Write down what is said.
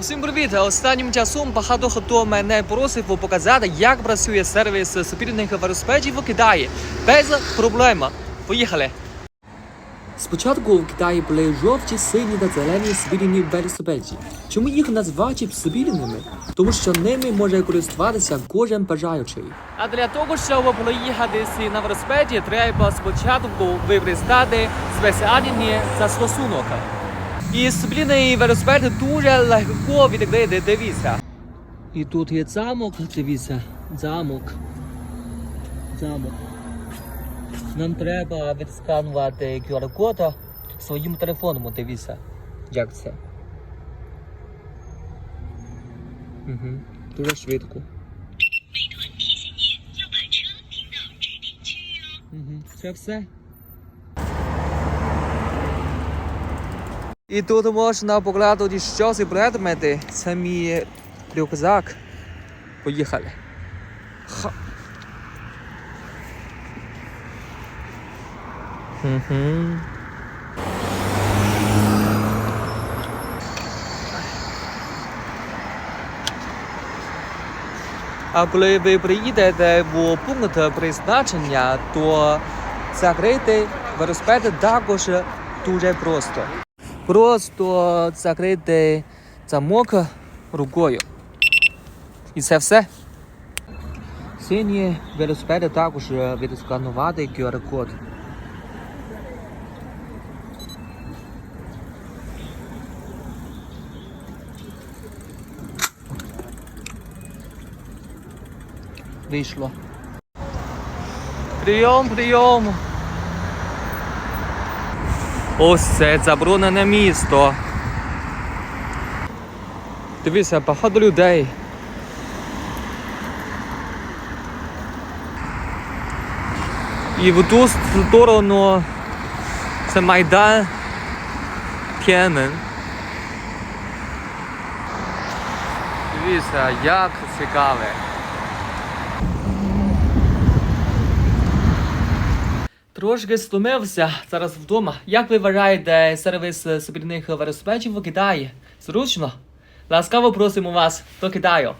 Усім привіт! Останнім часом багато хто мене просив показати, як працює сервіс спільних велосипедів у Китаї. Без проблем. Поїхали! Спочатку в Китаї були жовті, сині та зелені спільні велосипеді. Чому їх назвати спільними? Тому що ними може користуватися кожен бажаючий. А для того, щоб проїхатися на велосипеді, треба спочатку використати спеціальний застосунок. І спліний велосипед дуже легко відійде, дивіться. І тут є замок, дивіться, замок. Замок. Нам треба відсканувати QR-код своїм телефоном, дивіться. Як це? Угу. Дуже швидко. Угу. Це все. І тут можна поглянути щось предмети. Це мій рюкзак. Поїхали. Ха. Угу. А коли ви приїдете в пункт призначення, то закрити велосипед також дуже просто. Просто закрити замок рукою. І це все. Сині велосипеди також відсканувати QR-код. Вийшло. Прийом, прийом. Ось це заборонене місто. Дивіться, багато людей. І в ту сторону це Майдан Тємен. Дивіться, як цікаве. Трошки стомився зараз вдома. Як ви вважаєте сервіс собірних велосипедів у Китаї? Зручно? Ласкаво просимо вас до Китаю.